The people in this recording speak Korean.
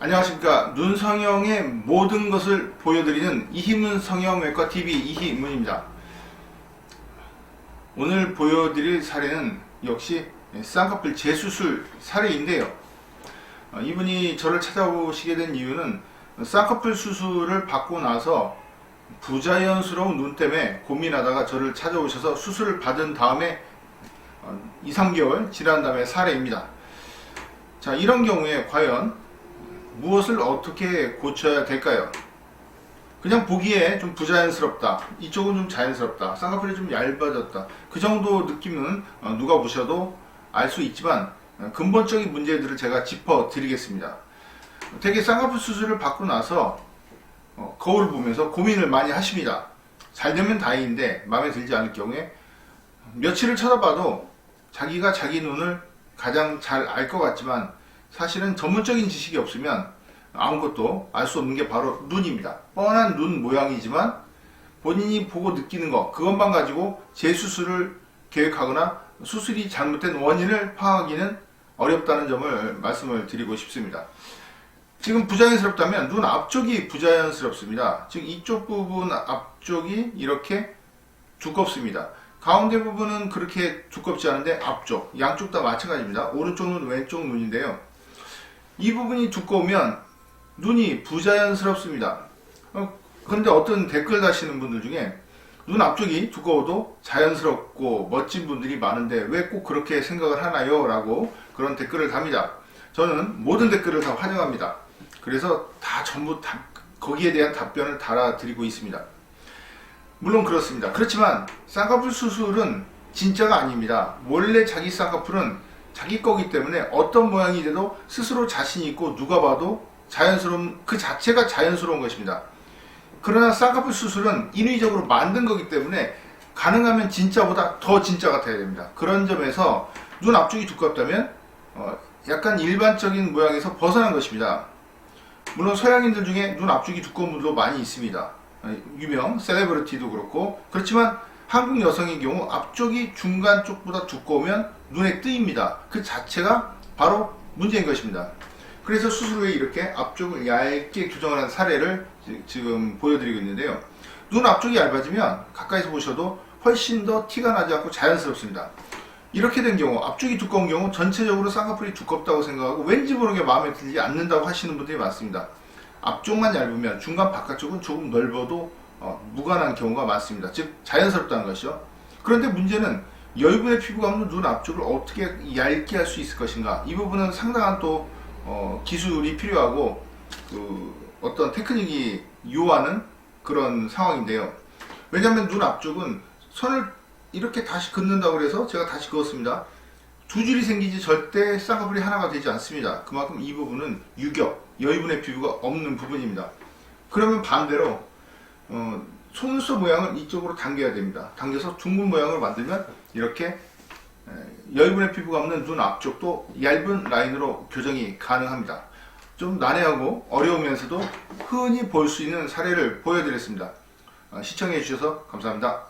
안녕하십니까. 눈 성형의 모든 것을 보여드리는 이희문 성형외과 TV 이희문입니다. 오늘 보여드릴 사례는 역시 쌍꺼풀 재수술 사례인데요. 어, 이분이 저를 찾아오시게 된 이유는 쌍꺼풀 수술을 받고 나서 부자연스러운 눈 때문에 고민하다가 저를 찾아오셔서 수술을 받은 다음에 2, 3개월 지난 다음에 사례입니다. 자 이런 경우에 과연 무엇을 어떻게 고쳐야 될까요? 그냥 보기에 좀 부자연스럽다. 이쪽은 좀 자연스럽다. 쌍꺼풀이 좀 얇아졌다. 그 정도 느낌은 어, 누가 보셔도 알 수 있지만 어, 근본적인 문제들을 제가 짚어 드리겠습니다. 되게 쌍꺼풀 수술을 받고 나서 어, 거울을 보면서 고민을 많이 하십니다. 잘 되면 다행인데 마음에 들지 않을 경우에 며칠을 쳐다봐도 자기가 자기 눈을 가장 잘 알 것 같지만 사실은 전문적인 지식이 없으면 아무것도 알 수 없는 게 바로 눈입니다. 뻔한 눈 모양이지만 본인이 보고 느끼는 것, 그것만 가지고 재수술을 계획하거나 수술이 잘못된 원인을 파악하기는 어렵다는 점을 말씀을 드리고 싶습니다. 지금 부자연스럽다면 눈 앞쪽이 부자연스럽습니다. 즉 이쪽 부분 앞쪽이 이렇게 두껍습니다. 가운데 부분은 그렇게 두껍지 않은데 앞쪽, 양쪽 다 마찬가지입니다. 오른쪽 눈, 왼쪽 눈인데요. 이 부분이 두꺼우면 눈이 부자연스럽습니다. 어, 그런데 어떤 댓글 다시는 분들 중에 눈 앞쪽이 두꺼워도 자연스럽고 멋진 분들이 많은데 왜 꼭 그렇게 생각을 하나요? 라고 그런 댓글을 답니다. 저는 모든 댓글을 다 환영합니다. 그래서 다 전부 다 거기에 대한 답변을 달아드리고 있습니다. 물론 그렇습니다. 그렇지만 쌍꺼풀 수술은 진짜가 아닙니다. 원래 자기 쌍꺼풀은 자기 거기 때문에 어떤 모양이 돼도 스스로 자신 있고 누가 봐도 자연스러운 그 자체가 자연스러운 것입니다. 그러나 쌍꺼풀 수술은 인위적으로 만든 거기 때문에 가능하면 진짜보다 더 진짜 같아야 됩니다. 그런 점에서 눈 앞쪽이 두껍다면 어, 약간 일반적인 모양에서 벗어난 것입니다. 물론 서양인들 중에 눈 앞쪽이 두꺼운 분도 많이 있습니다. 어, 유명 셀레브리티도 그렇고 그렇지만 한국 여성의 경우 앞쪽이 중간 쪽보다 두꺼우면 눈에 뜨입니다. 그 자체가 바로 문제인 것입니다. 그래서 수술 후에 이렇게 앞쪽을 얇게 교정을 한 사례를 지- 지금 보여드리고 있는데요. 눈 앞쪽이 얇아지면 가까이서 보셔도 훨씬 더 티가 나지 않고 자연스럽습니다. 이렇게 된 경우, 앞쪽이 두꺼운 경우 전체적으로 쌍꺼풀이 두껍다고 생각하고 왠지 모르게 마음에 들지 않는다고 하시는 분들이 많습니다. 앞쪽만 얇으면 중간 바깥쪽은 조금 넓어도 어, 무관한 경우가 많습니다. 즉 자연스럽다는 것이죠. 그런데 문제는 여유분의 없는 눈 앞쪽을 어떻게 얇게 할 수 있을 것인가? 이 부분은 상당한 또 어, 기술이 필요하고 그 어떤 테크닉이 요하는 그런 상황인데요. 왜냐하면 눈 앞쪽은 선을 이렇게 다시 긋는다고 그래서 제가 다시 그었습니다. 두 줄이 생기지 절대 쌍꺼풀이 하나가 되지 않습니다. 그만큼 이 부분은 유격, 여유분의 피부가 없는 부분입니다. 그러면 반대로 어, 속눈썹 모양을 이쪽으로 당겨야 됩니다. 당겨서 둥근 모양을 만들면 이렇게 에, 여유분의 피부가 없는 눈 앞쪽도 얇은 라인으로 교정이 가능합니다. 좀 난해하고 어려우면서도 흔히 볼 수 있는 사례를 보여드렸습니다. 어, 시청해 주셔서 감사합니다.